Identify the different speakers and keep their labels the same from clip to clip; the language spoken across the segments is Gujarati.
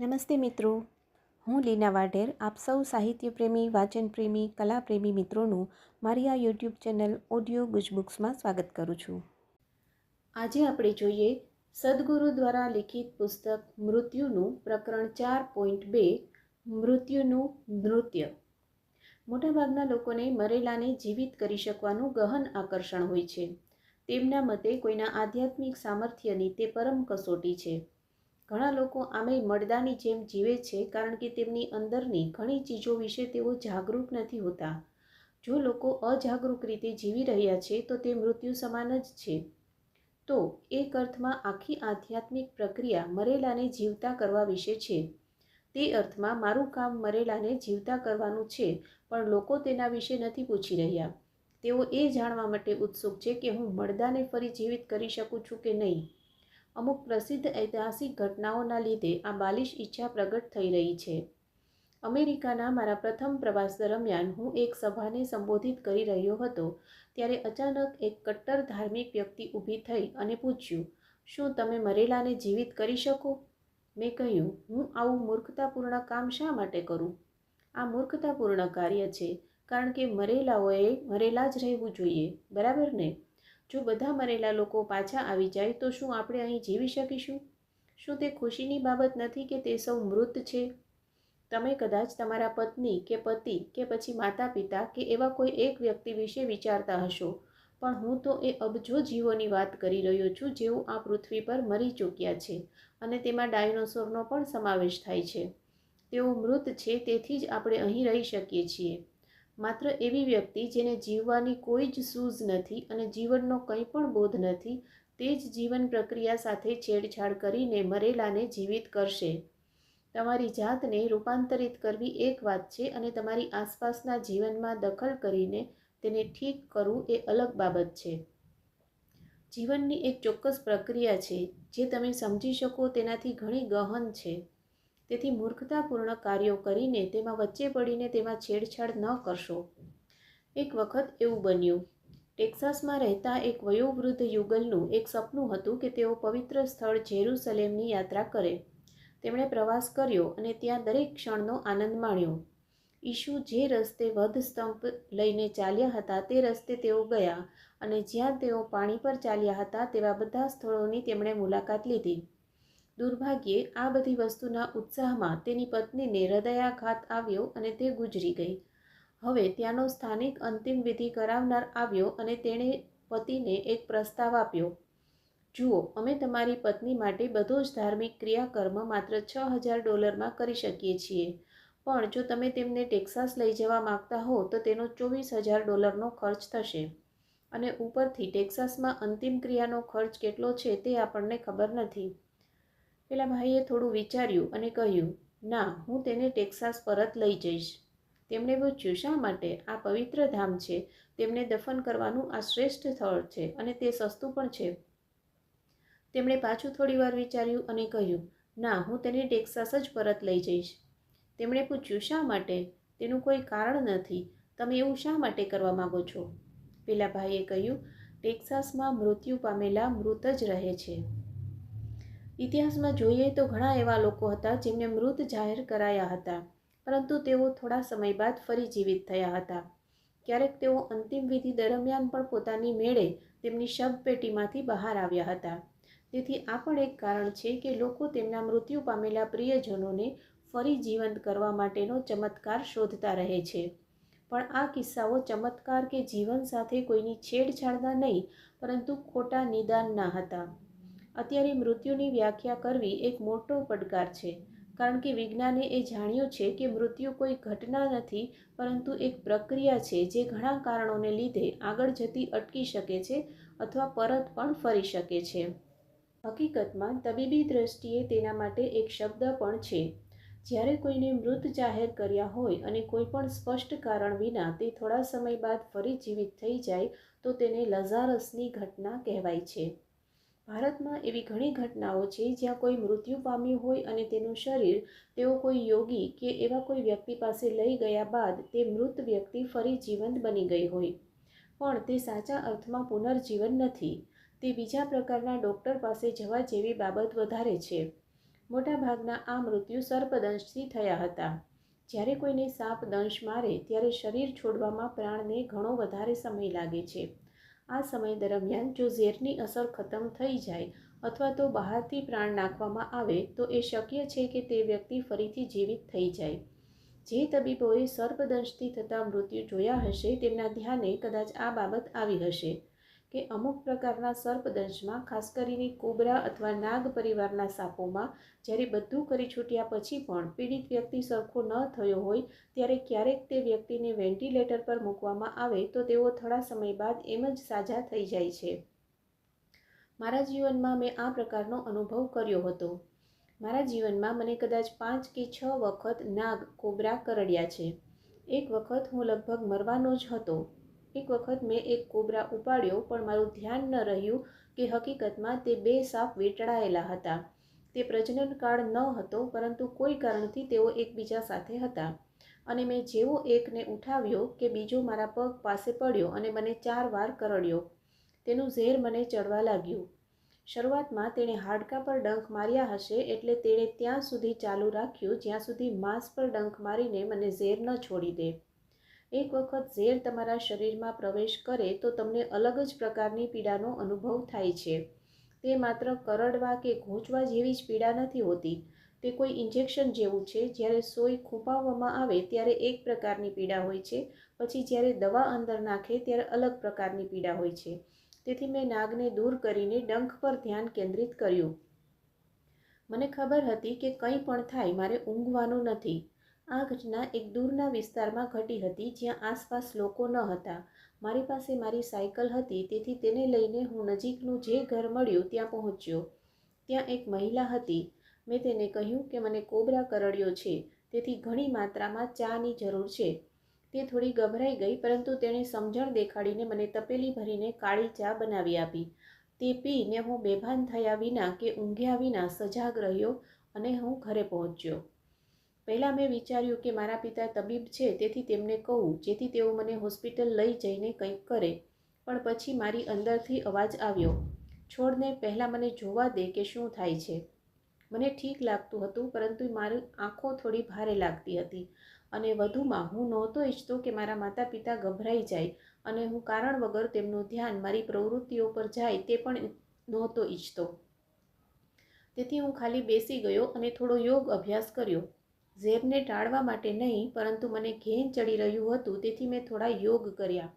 Speaker 1: નમસ્તે મિત્રો. હું લીના વાઢેર, આપ સૌ સાહિત્ય પ્રેમી વાચન પ્રેમી કલા પ્રેમી મિત્રોનું મારી આ યુટ્યુબ ચેનલ ઓડિયો ગુજબુક્સમાં સ્વાગત કરું છું. આજે આપણે જોઈએ સદગુરુ દ્વારા લિખિત પુસ્તક મૃત્યુનું પ્રકરણ ચાર પોઈન્ટ બે, મૃત્યુનું નૃત્ય. મોટાભાગના લોકોને મરેલાને જીવિત કરી શકવાનું ગહન આકર્ષણ હોય છે. તેમના મતે કોઈના આધ્યાત્મિક સામર્થ્યની તે પરમ કસોટી છે. ઘણા લોકો આમે મળદાની જેમ જીવે છે કારણ કે તેમની અંદરની ઘણી ચીજો વિશે તેઓ જાગૃત નથી હોતા. જો લોકો અજાગૃત રીતે જીવી રહ્યા છે, તો તે મૃત્યુ સમાન જ છે. તો એક અર્થમાં આખી આધ્યાત્મિક પ્રક્રિયા મરેલાને જીવતા કરવા વિશે છે. તે અર્થમાં મારું કામ મરેલાને જીવતા કરવાનું છે, પણ લોકો તેના વિશે નથી પૂછી રહ્યા. તેઓ એ જાણવા માટે ઉત્સુક છે કે હું મળદાને ફરી જીવિત કરી શકું છું કે નહીં. અમુક પ્રસિદ્ધ ઐતિહાસિક ઘટનાઓના લીધે આ બાલિશ ઈચ્છા પ્રગટ થઈ રહી છે. અમેરિકાના મારા પ્રથમ પ્રવાસ દરમિયાન હું એક સભાને સંબોધિત કરી રહ્યો હતો, ત્યારે અચાનક એક કટ્ટર ધાર્મિક વ્યક્તિ ઊભી થઈ અને પૂછ્યું, શું તમે મરેલાને જીવિત કરી શકો? મેં કહ્યું, હું આવું મૂર્ખતાપૂર્ણ કામ શા માટે કરું? આ મૂર્ખતાપૂર્ણ કાર્ય છે, કારણ કે મરેલાઓએ મરેલા જ રહેવું જોઈએ, બરાબર ને? જો બધા મરેલા લોકો પાછા આવી જાય, તો શું આપણે અહીં જીવી શકીશું? શું તે ખુશીની બાબત નથી કે તે સૌ મૃત છે? તમે કદાચ તમારા પત્ની કે પતિ કે પછી માતા પિતા કે એવા કોઈ એક વ્યક્તિ વિશે વિચારતા હશો, પણ હું તો એ અબજો જીવોની વાત કરી રહ્યો છું જેઓ આ પૃથ્વી પર મરી ચૂક્યા છે અને તેમાં ડાયનોસોરનો પણ સમાવેશ થાય છે. તેઓ મૃત છે તેથી જ આપણે અહીં રહી શકીએ છીએ. માત્ર એવી વ્યક્તિ જેને જીવવાની કોઈ જ સૂઝ નથી અને જીવનનો કંઈ પણ બોધ નથી, તે જ જીવન પ્રક્રિયા સાથે છેડછાડ કરીને મરેલાને જીવિત કરશે. તમારી જાતને રૂપાંતરિત કરવી એક વાત છે અને તમારી આસપાસના જીવનમાં દખલ કરીને તેને ઠીક કરવું એ અલગ બાબત છે. જીવનની એક ચોક્કસ પ્રક્રિયા છે, જે તમે સમજી શકો તેનાથી ઘણી ગહન છે. તેથી મૂર્ખતાપૂર્ણ કાર્યો કરીને તેમાં વચ્ચે પડીને તેમાં છેડછાડ ન કરશો. એક વખત એવું બન્યું. ટેક્સાસમાં રહેતા એક વયોવૃદ્ધ યુગલનું એક સપનું હતું કે તેઓ પવિત્ર સ્થળ જેરુસલેમની યાત્રા કરે. તેમણે પ્રવાસ કર્યો અને ત્યાં દરેક ક્ષણનો આનંદ માણ્યો. ઈશુ જે રસ્તે વધસ્તંભ લઈને ચાલ્યા હતા તે રસ્તે તેઓ ગયા અને જ્યાં તેઓ પાણી પર ચાલ્યા હતા તેવા બધા સ્થળોની તેમણે મુલાકાત લીધી. દુર્ભાગ્યે આ બધી વસ્તુના ઉત્સાહમાં તેની પત્નીને હૃદયાઘાત આવ્યો અને તે ગુજરી ગઈ. હવે ત્યાંનો સ્થાનિક અંતિમ વિધિ કરાવનાર આવ્યો અને તેણે પતિને એક પ્રસ્તાવ આપ્યો. જુઓ, અમે તમારી પત્ની માટે બધો જ ધાર્મિક ક્રિયાકર્મ માત્ર છ હજાર ડોલરમાં કરી શકીએ છીએ. પણ જો તમે તેમને ટેક્સાસ લઈ જવા માગતા હો, તો તેનો ચોવીસ હજાર ડોલરનો ખર્ચ થશે. અને ઉપરથી ટેક્સાસમાં અંતિમ ક્રિયાનો ખર્ચ કેટલો છે તે આપણને ખબર નથી. પેલા ભાઈએ થોડું વિચાર્યું અને કહ્યું, ના, હું તેને ટેક્સાસ પરત લઈ જઈશ. તેમણે પૂછ્યું, શા માટે? આ પવિત્ર ધામ છે. તેમને દફન કરવાનું આ શ્રેષ્ઠ સ્થળ છે અને તે સસ્તું પણ છે. તેમણે પાછું થોડી વાર વિચાર્યું અને કહ્યું, ના, હું તેને ટેક્સાસ જ પરત લઈ જઈશ. તેમણે પૂછ્યું, શા માટે? તેનું કોઈ કારણ નથી. તમે એવું શા માટે કરવા માગો છો? પેલા ભાઈએ કહ્યું, ટેક્સાસમાં મૃત્યુ પામેલા મૃત જ રહે છે. ઇતિહાસમાં જોઈએ તો ઘણા એવા લોકો હતા જેમને મૃત જાહેર કરાયા હતા, પરંતુ તેઓ થોડા સમય બાદ ફરી જીવિત થયા હતા. ક્યારેક તેઓ અંતિમ વિધિ દરમિયાન પણ પોતાની મેળે તેમની શબપેટીમાંથી બહાર આવ્યા હતા. તેથી આ પણ એક કારણ છે કે લોકો તેમના મૃત્યુ પામેલા પ્રિયજનોને ફરી જીવંત કરવા માટેનો ચમત્કાર શોધતા રહે છે. પણ આ કિસ્સાઓ ચમત્કાર કે જીવન સાથે કોઈની છેડછાડના નહીં, પરંતુ ખોટા નિદાનના હતા. અત્યારે મૃત્યુની વ્યાખ્યા કરવી એક મોટો પડકાર છે. કારણ કે વિજ્ઞાને એ જાણ્યું છે કે મૃત્યુ કોઈ ઘટના નથી, પરંતુ એક પ્રક્રિયા છે જે ઘણા કારણોને લીધે આગળ જતી અટકી શકે છે અથવા પરત પણ ફરી શકે છે. હકીકતમાં, તબીબી દ્રષ્ટિએ તેના માટે એક શબ્દ પણ છે. જ્યારે કોઈને મૃત જાહેર કર્યા હોય અને કોઈ પણ સ્પષ્ટ કારણ વિના તે થોડા સમય બાદ ફરી જીવિત થઈ જાય, તો તેને લઝારસની ઘટના કહેવાય છે. ભારતમાં એવી ઘણી ઘટનાઓ છે જ્યાં કોઈ મૃત્યુ પામ્યું હોય અને તેનું શરીર તેઓ કોઈ યોગી કે એવા કોઈ વ્યક્તિ પાસે લઈ ગયા બાદ તે મૃત વ્યક્તિ ફરી જીવંત બની ગઈ હોય. પણ તે સાચા અર્થમાં પુનર્જીવન નથી. તે બીજા પ્રકારના ડૉક્ટર પાસે જવા જેવી બાબત વધારે છે. મોટાભાગના આ મૃત્યુ સર્પદંશથી થયા હતા. જ્યારે કોઈને સાપ દંશ મારે ત્યારે શરીર છોડવામાં પ્રાણને ઘણો વધારે સમય લાગે છે. આ સમય દરમિયાન જો ઝેરની અસર ખતમ થઈ જાય અથવા તો બહારથી પ્રાણ નાખવામાં આવે, તો એ શક્ય છે કે તે વ્યક્તિ ફરીથી જીવિત થઈ જાય. જે તબીબોએ સર્પદંશથી થતા મૃત્યુ જોયા હશે, તેમના ધ્યાને કદાચ આ બાબત આવી હશે. કે અમુક પ્રકારના સર્પદંશમાં ખાસ કરીને કોબરા અથવા નાગ પરિવારના સાપોમાં, જ્યારે બધું કરી છૂટ્યા પછી પણ પીડિત વ્યક્તિ સરખો ન થયો હોય, ત્યારે ક્યારેક તે વ્યક્તિને વેન્ટિલેટર પર મૂકવામાં આવે તો તેઓ થોડા સમય બાદ એમ જ સાજા થઈ જાય છે. મારા જીવનમાં મેં આ પ્રકારનો અનુભવ કર્યો હતો. મારા જીવનમાં મને કદાચ પાંચ કે છ વખત નાગ, કોબરા કરડ્યા છે. એક વખત હું લગભગ મરવાનો જ હતો. એક વખત મેં એક કોબરા ઉપાડ્યો, પણ મારું ધ્યાન ન રહ્યું કે હકીકતમાં તે બે સાપ વેટળાયેલા હતા. તે પ્રજનનકાળ ન હતો, પરંતુ કોઈ કારણથી તેઓ એકબીજા સાથે હતા. અને મેં જેવો એકને ઉઠાવ્યો કે બીજો મારા પગ પાસે પડ્યો અને મને ચાર વાર કરડ્યો. તેનું ઝેર મને ચડવા લાગ્યું. શરૂઆતમાં તેણે હાડકાં પર ડંખ માર્યા હશે એટલે તેણે ત્યાં સુધી ચાલુ રાખ્યું જ્યાં સુધી માંસ પર ડંખ મારીને મને ઝેર ન છોડી દે. એક વખત ઝેર તમારા શરીરમાં પ્રવેશ કરે તો તમને અલગ જ પ્રકારની પીડાનો અનુભવ થાય છે. તે માત્ર કરડવા કે ઘોંચવા જેવી જ પીડા નથી હોતી. તે કોઈ ઇન્જેક્શન જેવું છે. જ્યારે સોય ખૂંપાવવામાં આવે ત્યારે એક પ્રકારની પીડા હોય છે. પછી જ્યારે દવા અંદર નાખે ત્યારે અલગ પ્રકારની પીડા હોય છે. તેથી મેં નાગને દૂર કરીને ડંખ પર ધ્યાન કેન્દ્રિત કર્યું. મને ખબર હતી કે કંઈ પણ થાય, મારે ઊંઘવાનું નથી. આ ઘટના એક દૂરના વિસ્તારમાં ઘટી હતી જ્યાં આસપાસ લોકો ન હતા. મારી પાસે મારી સાયકલ હતી, તેથી તેને લઈને હું નજીકનું જે ઘર મળ્યું ત્યાં પહોંચ્યો. ત્યાં એક મહિલા હતી. મેં તેને કહ્યું કે મને કોબરા કરડ્યો છે, તેથી ઘણી માત્રામાં ચાની જરૂર છે. તે થોડી ગભરાઈ ગઈ, પરંતુ તેણે સમજણ દેખાડીને મને તપેલી ભરીને કાળી ચા બનાવી આપી. તે પીને હું બેભાન થયા વિના કે ઊંઘ્યા વિના સજાગ રહ્યો અને હું ઘરે પહોંચ્યો. પહેલાં મેં વિચાર્યું કે મારા પિતા તબીબ છે, તેથી તેમને કહું, જેથી તેઓ મને હોસ્પિટલ લઈ જઈને કંઈક કરે. પણ પછી મારી અંદરથી અવાજ આવ્યો, છોડને, પહેલાં મને જોવા દે કે શું થાય છે. મને ઠીક લાગતું હતું, પરંતુ મારી આંખો થોડી ભારે લાગતી હતી અને વધુમાં હું નહોતો ઈચ્છતો કે મારા માતા પિતા ગભરાઈ જાય અને હું કારણ વગર તેમનું ધ્યાન મારી પ્રવૃત્તિઓ પર જાય તે પણ નહોતો ઈચ્છતો. તેથી હું ખાલી બેસી ગયો અને થોડો યોગ અભ્યાસ કર્યો. ઝેરને ટાળવા માટે નહીં, પરંતુ મને ઘેન ચડી રહ્યું હતું, તેથી મેં થોડા યોગ કર્યા.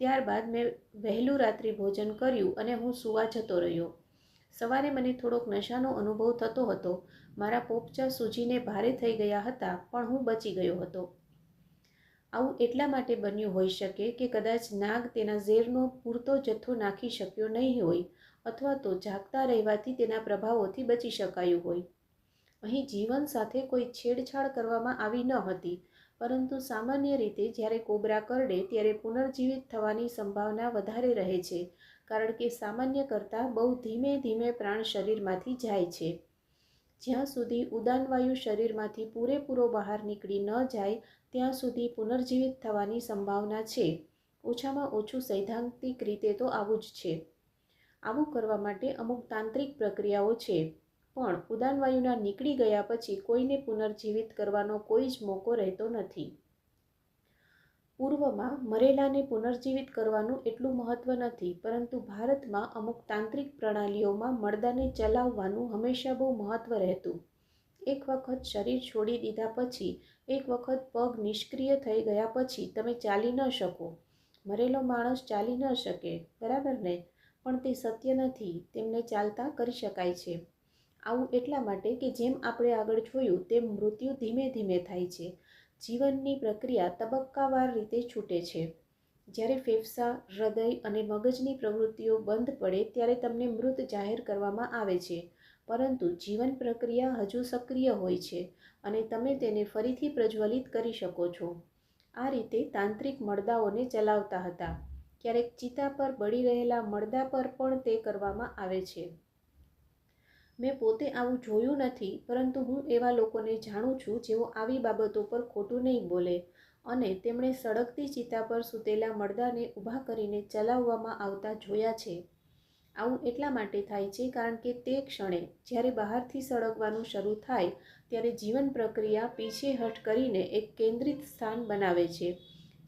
Speaker 1: ત્યારબાદ મેં વહેલું રાત્રિ ભોજન કર્યું અને હું સુવા જતો રહ્યો. સવારે મને થોડોક નશાનો અનુભવ થતો હતો. મારા પોપચા સૂજીને ભારે થઈ ગયા હતા, પણ હું બચી ગયો હતો. આવું એટલા માટે બન્યું હોઈ શકે કે કદાચ નાગ તેના ઝેરનો પૂરતો જથ્થો નાખી શક્યો નહીં હોય, અથવા તો જાગતા રહેવાથી તેના પ્રભાવોથી બચી શકાયું હોય. અહીં જીવન સાથે કોઈ છેડછાડ કરવામાં આવી ન હતી, પરંતુ સામાન્ય રીતે જ્યારે કોબરા કરડે ત્યારે પુનર્જીવિત થવાની સંભાવના વધારે રહે છે, કારણ કે સામાન્ય કરતાં બહુ ધીમે ધીમે પ્રાણ શરીરમાંથી જાય છે. જ્યાં સુધી ઉદાનવાયુ શરીરમાંથી પૂરેપૂરો બહાર નીકળી ન જાય, ત્યાં સુધી પુનર્જીવિત થવાની સંભાવના છે. ઓછામાં ઓછું સૈદ્ધાંતિક રીતે તો આવું જ છે. આવું કરવા માટે અમુક તાંત્રિક પ્રક્રિયાઓ છે. પણ ઉદાનવાયુના નીકળી ગયા પછી કોઈને પુનર્જીવિત કરવાનો કોઈ જ મોકો રહેતો નથી. પૂર્વમાં મરેલાને પુનર્જીવિત કરવાનું એટલું મહત્ત્વ નથી, પરંતુ ભારતમાં અમુક તાંત્રિક પ્રણાલીઓમાં મરદાને ચલાવવાનું હંમેશા બહુ મહત્ત્વ રહેતું. એક વખત શરીર છોડી દીધા પછી, એક વખત પગ નિષ્ક્રિય થઈ ગયા પછી તમે ચાલી ન શકો. મરેલો માણસ ચાલી ન શકે, બરાબર ને? પણ તે સત્ય નથી, તેમને ચાલતા કરી શકાય છે. આવું એટલા માટે કે જેમ આપણે આગળ જોયું તેમ મૃત્યુ ધીમે ધીમે થાય છે. જીવનની પ્રક્રિયા તબક્કાવાર રીતે છૂટે છે. જ્યારે ફેફસા, હૃદય અને મગજની પ્રવૃત્તિઓ બંધ પડે ત્યારે તમને મૃત જાહેર કરવામાં આવે છે. પરંતુ જીવન પ્રક્રિયા હજુ સક્રિય હોય છે અને તમે તેને ફરીથી પ્રજ્વલિત કરી શકો છો. આ રીતે તાંત્રિક મળદાઓને ચલાવતા હતા. ક્યારેક ચિતા પર બળી રહેલા મળદા પર પણ તે કરવામાં આવે છે. મેં પોતે આવું જોયું નથી, પરંતુ હું એવા લોકોને જાણું છું જેઓ આવી બાબતો પર ખોટું નહીં બોલે અને તેમણે સળગતી ચિતા પર સૂતેલા મળદાને ઊભા કરીને ચલાવવામાં આવતા જોયા છે. આવું એટલા માટે થાય છે કારણ કે તે ક્ષણે, જ્યારે બહારથી સળગવાનું શરૂ થાય, ત્યારે જીવન પ્રક્રિયા પીછેહઠ કરીને એક કેન્દ્રિત સ્થાન બનાવે છે,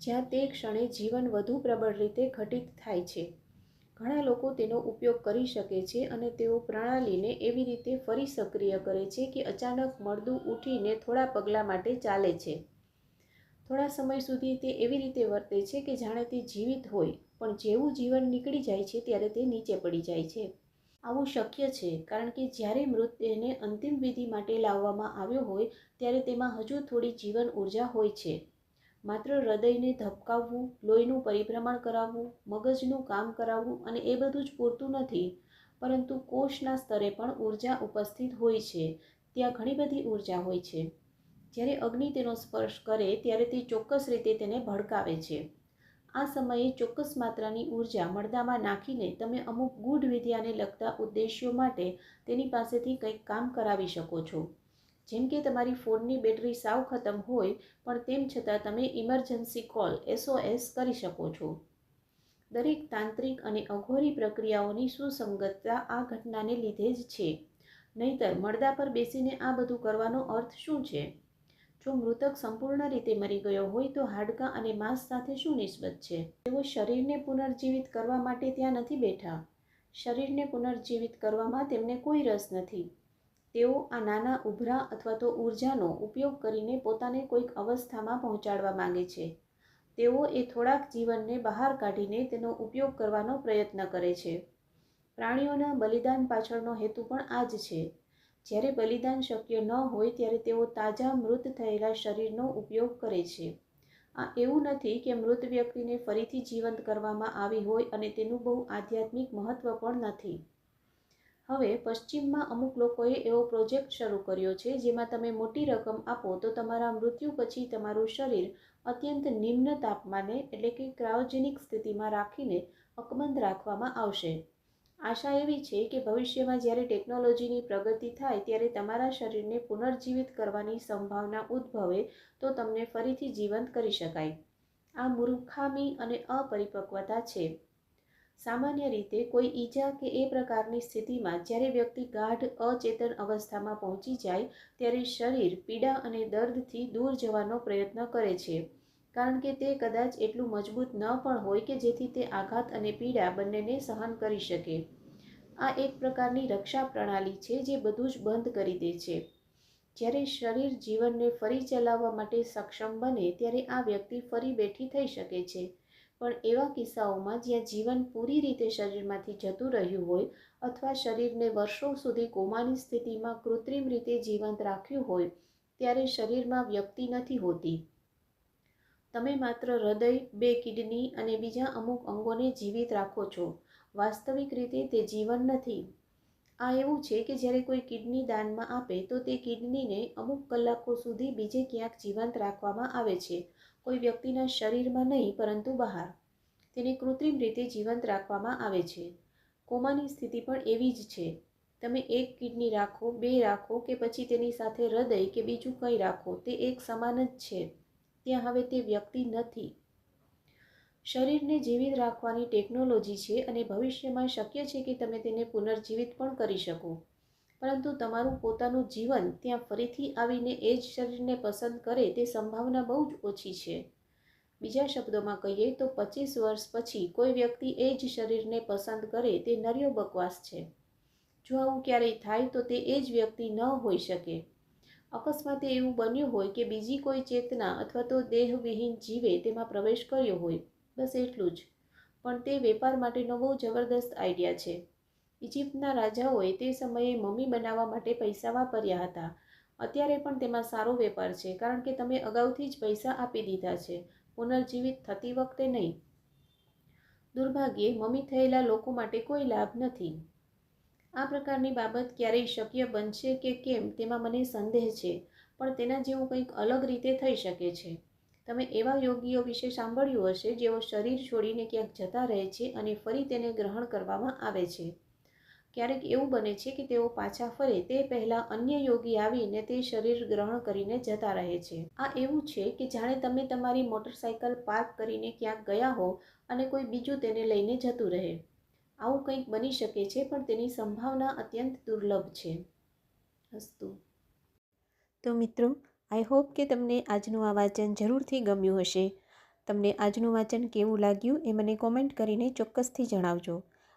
Speaker 1: જ્યાં તે ક્ષણે જીવન વધુ પ્રબળ રીતે ઘટિત થાય છે. ઘણા લોકો તેનો ઉપયોગ કરી શકે છે અને તેઓ પ્રણાલીને એવી રીતે ફરી સક્રિય કરે છે કે અચાનક મળદું ઉઠીને થોડા પગલાં માટે ચાલે છે. થોડા સમય સુધી તે એવી રીતે વર્તે છે કે જાણે તે જીવિત હોય, પણ જેવું જીવન નીકળી જાય છે ત્યારે તે નીચે પડી જાય છે. આવું શક્ય છે, કારણ કે જ્યારે મૃતદેહને અંતિમ વિધિ માટે લાવવામાં આવ્યો હોય, ત્યારે તેમાં હજુ થોડી જીવન ઊર્જા હોય છે. માત્ર હૃદયને ધબકાવવું, લોહીનું પરિભ્રમણ કરાવવું, મગજનું કામ કરાવવું અને એ બધું જ પૂરતું નથી, પરંતુ કોષના સ્તરે પણ ઊર્જા ઉપસ્થિત હોય છે. ત્યાં ઘણી બધી ઊર્જા હોય છે. જ્યારે અગ્નિ તેનો સ્પર્શ કરે ત્યારે તે ચોક્કસ રીતે તેને ભડકાવે છે. આ સમયે ચોક્કસ માત્રાની ઊર્જા મળદામાં નાખીને તમે અમુક ગૂઢ વિદ્યાને લગતા ઉદ્દેશ્યો માટે તેની પાસેથી કંઈક કામ કરાવી શકો છો. જેમ કે તમારી ફોનની બેટરી સાવ ખતમ હોય, પણ તેમ છતાં તમે ઇમરજન્સી કોલ એસઓએસ કરી શકો છો. દરેક તાંત્રિક અને અઘોરી પ્રક્રિયાઓની સુસંગતતા આ ઘટનાને લીધે જ છે. નહીતર મળદા પર બેસીને આ બધું કરવાનો અર્થ શું છે? જો મૃતક સંપૂર્ણ રીતે મરી ગયો હોય તો હાડકાં અને માંસ સાથે શું નિસ્બત છે? તેઓ શરીરને પુનર્જીવિત કરવા માટે ત્યાં નથી બેઠા. શરીરને પુનર્જીવિત કરવામાં તેમને કોઈ રસ નથી. તેઓ આ નાના ઉભરા અથવા તો ઉર્જાનો ઉપયોગ કરીને પોતાને કોઈક અવસ્થામાં પહોંચાડવા માંગે છે. તેઓ એ થોડાક જીવનને બહાર કાઢીને તેનો ઉપયોગ કરવાનો પ્રયત્ન કરે છે. પ્રાણીઓના બલિદાન પાછળનો હેતુ પણ આ જ છે. જ્યારે બલિદાન શક્ય ન હોય ત્યારે તેઓ તાજા મૃત થયેલા શરીરનો ઉપયોગ કરે છે. આ એવું નથી કે મૃત વ્યક્તિને ફરીથી જીવંત કરવામાં આવી હોય અને તેનું બહુ આધ્યાત્મિક મહત્ત્વ પણ નથી. હવે પશ્ચિમમાં અમુક લોકોએ એવો પ્રોજેક્ટ શરૂ કર્યો છે જેમાં તમે મોટી રકમ આપો તો તમારા મૃત્યુ પછી તમારું શરીર અત્યંત નિમ્ન તાપમાને એટલે કે ક્રાયોજેનિક સ્થિતિમાં રાખીને અકબંધ રાખવામાં આવશે. આશા એવી છે કે ભવિષ્યમાં જ્યારે ટેકનોલોજીની પ્રગતિ થાય ત્યારે તમારા શરીરને પુનર્જીવિત કરવાની સંભાવના ઉદ્ભવે તો તમને ફરીથી જીવંત કરી શકાય. આ મૂર્ખામી અને અપરિપક્વતા છે. સામાન્ય રીતે કોઈ ઈજા કે એ પ્રકારની સ્થિતિમાં જ્યારે વ્યક્તિ ગાઢ, અચેતન અવસ્થામાં પહોંચી જાય, ત્યારે શરીર પીડા અને દર્દથી દૂર જવાનો પ્રયત્ન કરે છે. કારણ કે તે કદાચ એટલું મજબૂત ન પણ હોય કે જેથી તે આઘાત અને પીડા બંનેને સહન કરી શકે. આ એક પ્રકારની રક્ષા પ્રણાલી છે જે બધું જ બંધ કરી દે છે. જ્યારે શરીર જીવનને ફરી ચલાવવા માટે સક્ષમ બને, ત્યારે આ વ્યક્તિ ફરી બેઠી થઈ શકે છે. પણ એવા કિસ્સાઓમાં જ્યાં જીવન પૂરી રીતે શરીરમાંથી જતું રહ્યું હોય અથવા શરીરને વર્ષો સુધી કોમાની સ્થિતિમાં કૃત્રિમ રીતે જીવંત રાખ્યું હોય, ત્યારે શરીરમાં વ્યક્તિ નથી હોતી. તમે માત્ર હૃદય, બે કિડની અને બીજા અમુક અંગોને જીવિત રાખો છો. વાસ્તવિક રીતે તે જીવન નથી. આ એવું છે કે જ્યારે કોઈ કિડની દાનમાં આપે તો તે કિડનીને અમુક કલાકો સુધી બીજે ક્યાંક જીવંત રાખવામાં આવે છે. કોઈ વ્યક્તિના શરીરમાં નહીં, પરંતુ બહાર. તેને કૃત્રિમ રીતે જીવંત રાખવામાં આવે છે. કોમાની સ્થિતિ પણ એવી જ છે. તમે એક કિડની રાખો, બે રાખો કે પછી તેની સાથે હૃદય કે બીજું કંઈ રાખો, તે એક સમાન જ છે. ત્યાં હવે તે વ્યક્તિ નથી. શરીરને જીવિત રાખવાની ટેકનોલોજી છે અને ભવિષ્યમાં શક્ય છે કે તમે તેને પુનર્જીવિત પણ કરી શકો. પરંતુ તમારું પોતાનું જીવન ત્યાં ફરીથી આવીને એ જ શરીરને પસંદ કરે તે સંભાવના બહુ જ ઓછી છે. બીજા શબ્દોમાં કહીએ તો પચીસ વર્ષ પછી કોઈ વ્યક્તિ એ જ શરીરને પસંદ કરે તે નર્યો બકવાસ છે. જો આવું ક્યારેય થાય તો તે એ જ વ્યક્તિ ન હોઈ શકે. અકસ્માતે એવું બન્યું હોય કે બીજી કોઈ ચેતના અથવા તો દેહવિહીન જીવે તેમાં પ્રવેશ કર્યો હોય, બસ એટલું જ. પણ તે વેપાર માટેનો બહુ જબરદસ્ત આઈડિયા છે. ઇજિપ્તના રાજાઓએ તે સમયે મમ્મી બનાવવા માટે પૈસા વાપર્યા હતા. અત્યારે પણ તેમાં સારો વેપાર છે, કારણ કે તમે અગાઉથી જ પૈસા આપી દીધા છે. પુનર્જીવિત થતી વખતે નહીં. દુર્ભાગ્યે, મમ્મી થયેલા લોકો માટે કોઈ લાભ નથી. આ પ્રકારની બાબત ક્યારેય શક્ય બનશે કે કેમ, તેમાં મને સંદેહ છે, પણ તેના જેવું કંઈક અલગ રીતે થઈ શકે છે. તમે એવા યોગીઓ વિશે સાંભળ્યું હશે જેઓ શરીર છોડીને ક્યાંક જતા રહે છે અને ફરી તેને ગ્રહણ કરવામાં આવે છે. ક્યારેક એવું બને છે કે તેઓ પાછા ફરે, તે પહેલાં અન્ય યોગી આવીને તે શરીર ગ્રહણ કરીને જતા રહે છે. આ એવું છે કે જાણે તમે તમારી મોટરસાયકલ પાર્ક કરીને ક્યાંક ગયા હો અને કોઈ બીજું તેને લઈને જતું રહે. આવું કંઈક બની શકે છે, પણ તેની સંભાવના અત્યંત દુર્લભ છે. અસ્તુ. તો મિત્રો, આઈ હોપ કે તમને આજનું આ વાંચન જરૂરથી ગમ્યું હશે. તમને આજનું વાંચન કેવું લાગ્યું એ મને કોમેન્ટ કરીને ચોક્કસથી જણાવજો.